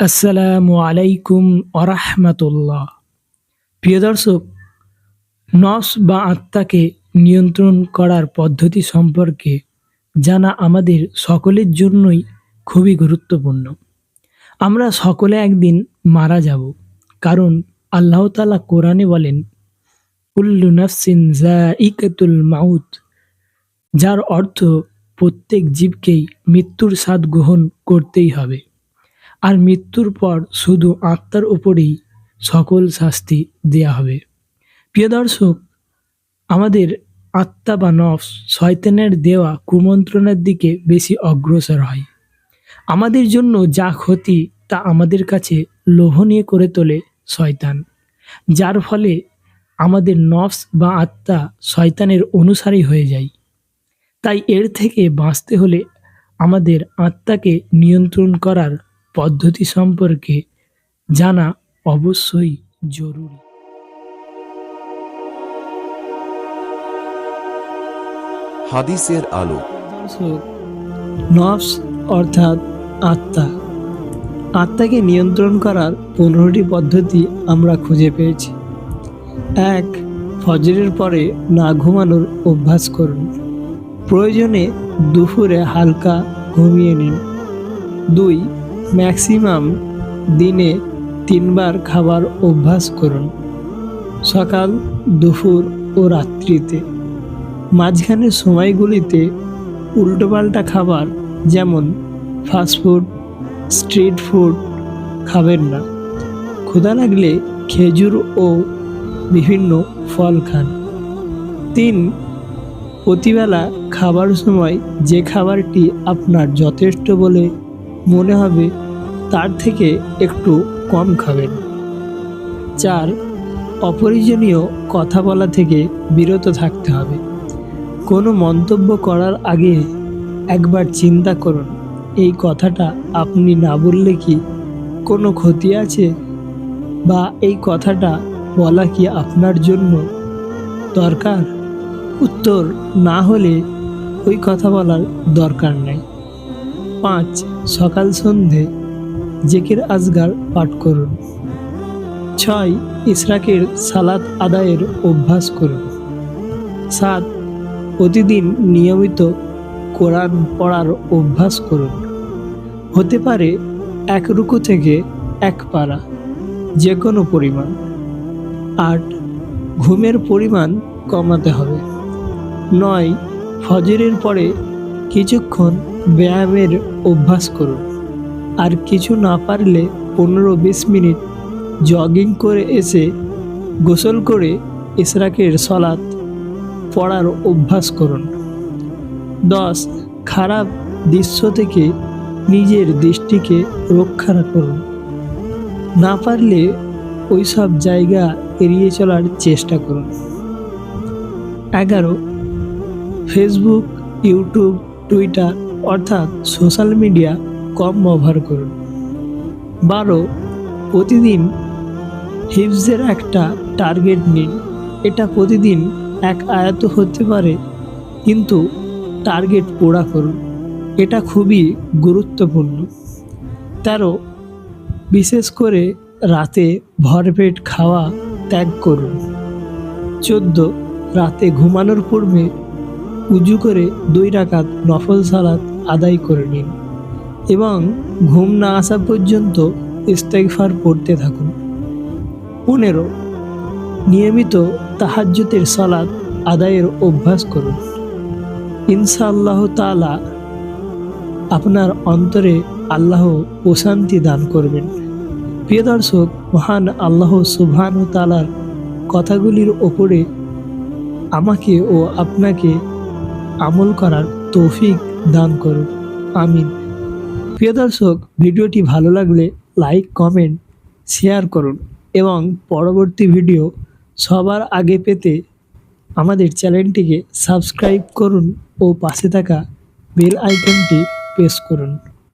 আসসালামু আলাইকুম আরহামতুল্লাহ প্রিয় দর্শক, নস বা আত্মাকে নিয়ন্ত্রণ করার পদ্ধতি সম্পর্কে জানা আমাদের সকলের জন্যই খুবই গুরুত্বপূর্ণ। আমরা সকলে একদিন মারা যাব, কারণ আল্লাহ তালা কোরআনে বলেন উল্লু নাফসিন জাইকাতুল মাউত যার অর্থ প্রত্যেক জীবকেই মৃত্যুর স্বাদ গ্রহণ করতেই হবে। আর মৃত্যুর পর শুধু আত্মার উপরেই সকল শাস্তি দেয়া হবে। প্রিয় দর্শক, আমাদের আত্মা বা নফস শয়তানের দেওয়া কুমন্ত্রণার দিকে বেশি অগ্রসর হয়। আমাদের জন্য যা ক্ষতি তা আমাদের কাছে লোভনীয় করে তোলে শয়তান, যার ফলে আমাদের নফস বা আত্মা শয়তানের অনুসারী হয়ে যায়। তাই এর থেকে বাঁচতে হলে আমাদের আত্মাকে নিয়ন্ত্রণ করার পদ্ধতি সম্পর্কে জানা অবশ্যই জরুরি। হাদিসের আলো। নফস অর্থাৎ আত্মা। আত্মাকে নিয়ন্ত্রণ করার পনেরোটি পদ্ধতি আমরা খুঁজে পেয়েছি। এক ফজরের পরে না ঘুমানোর অভ্যাস করুন। প্রয়োজনে দুপুরে হালকা ঘুমিয়ে নিন। দুই ম্যাক্সিমাম দিনে তিনবার খাবার অভ্যাস করুন, সকাল, দুপুর ও রাত্রিতে। মাঝখানের সময়গুলিতে উল্টোপাল্টা খাবার যেমন ফাস্টফুড স্ট্রিট ফুড খাবেন না। ক্ষুধা লাগলে খেজুর ও বিভিন্ন ফল খান। তিন, প্রতিবেলা খাবার সময় যে খাবারটি আপনার যথেষ্ট বলে মনে হবে তার থেকে একটু কম খাবেন। চার অপরিজনীয় কথা বলা থেকে বিরত থাকতে হবে। কোনো মন্তব্য করার আগে একবার চিন্তা করুন, এই কথাটা আপনি না বললে কি কোনো ক্ষতি আছে? বা এই কথাটা বলা কি আপনার জন্য দরকার? উত্তর না হলে ওই কথা বলার দরকার নেই। পাঁচ সকাল সন্ধে জেকের আজগার পাঠ করুন। ছয়, ইসরাকের সালাত আদায়ের অভ্যাস করুন। সাত, প্রতিদিন নিয়মিত কোরআন পড়ার অভ্যাস করুন। হতে পারে এক রুকু থেকে এক পারা যে কোনো পরিমাণ। আট, ঘুমের পরিমাণ কমাতে হবে। নয়, ফজরের পরে কিছুক্ষণ ব্যায়ামের অভ্যাস করুন আর কিছু না পারলে পনেরো বিশ মিনিট জগিং করে এসে গোসল করে ইসরাকের সলাৎ পড়ার অভ্যাস করুন। দশ, খারাপ দৃশ্য থেকে নিজের দৃষ্টিকে রক্ষা করুন। না পারলে ওই সব জায়গা এড়িয়ে চলার চেষ্টা করুন। এগারো ফেসবুক ইউটিউব টুইটার অর্থাৎ সোশ্যাল মিডিয়া কম ব্যবহার করুন। বারো, প্রতিদিন হিপসের একটা টার্গেট নিন। এটা প্রতিদিন এক আয়ত হতে পারে, কিন্তু টার্গেট পোড়া করুন। এটা খুবই গুরুত্বপূর্ণ। তেরো, বিশেষ করে রাতে ভরপেট খাওয়া ত্যাগ করুন। চোদ্দ, রাতে ঘুমানোর পূর্বে উজু করে দুই রাকাত নফল সালাত আদায় করে নিন এবং ঘুম না আসা পর্যন্ত ইস্তেগফার পড়তে থাকুন। পনেরো, নিয়মিত তাহাজ্জুতের সালাত আদায়ের অভ্যাস করুন। ইনশাআল্লাহ তালা আপনার অন্তরে আল্লাহ প্রশান্তি দান করবেন। প্রিয় দর্শক, মহান আল্লাহ সুবহান তালার কথাগুলির ওপরে আমাকে ও আপনাকে আমল করার তৌফিক দান করুন আমিন। প্রিয় দর্শক, ভিডিওটি ভালো লাগলে লাইক, কমেন্ট, শেয়ার করুন এবং পরবর্তী ভিডিও সবার আগে পেতে আমাদের চ্যানেলটিকে সাবস্ক্রাইব করুন ও পাশে থাকা বেল আইকনটি প্রেস করুন।